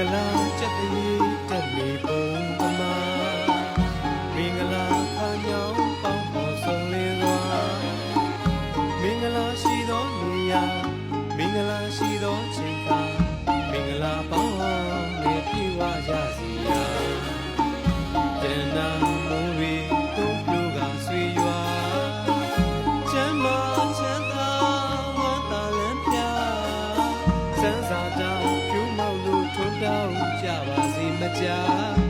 င်္ဂလာချက်တည်းတက်လေပုံပမာမင်္ဂလာခါညောင်းပေါင်းပေါ်ဆုံးလင်းသွားမင်္ဂလာရှိသောနေရာမင်္ဂလာရှိသောချိန်ခါ ကြပါစေမကြာ